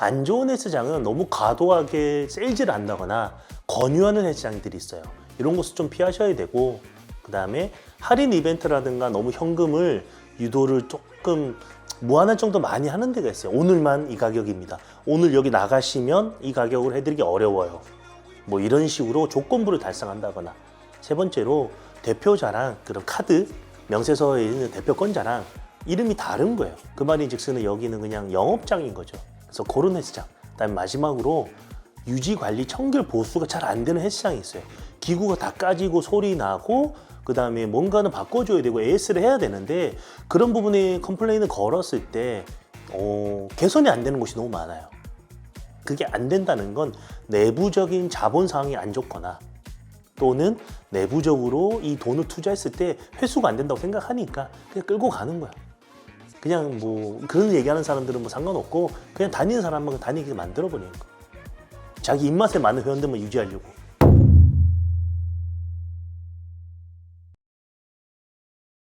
안 좋은 헬스장은 너무 과도하게 세일즈를 한다거나 권유하는 헬스장들이 있어요. 이런 곳은 좀 피하셔야 되고 그 다음에 할인 이벤트라든가 너무 현금을 유도를 조금 무한할 정도 많이 하는 데가 있어요. 오늘만 이 가격입니다. 오늘 여기 나가시면 이 가격으로 해드리기 어려워요. 뭐 이런 식으로 조건부를 달성한다거나 세 번째로 대표자랑 그런 카드 명세서에 있는 대표권자랑 이름이 다른 거예요. 그 말인즉슨 여기는 그냥 영업장인 거죠. 그래서 그런 헬스장. 그다음 마지막으로 유지 관리 청결 보수가 잘 안 되는 헬스장이 있어요. 기구가 다 까지고 소리 나고 그 다음에 뭔가는 바꿔줘야 되고 AS를 해야 되는데 그런 부분에 컴플레인을 걸었을 때 어, 개선이 안 되는 곳이 너무 많아요. 그게 안 된다는 건 내부적인 자본 상황이 안 좋거나 또는 내부적으로 이 돈을 투자했을 때 회수가 안 된다고 생각하니까 그냥 끌고 가는 거야. 그냥 뭐 그런 얘기하는 사람들은 뭐 상관없고 그냥 다니는 사람만 다니게 만들어 버리는 거. 자기 입맛에 맞는 회원들만 유지하려고.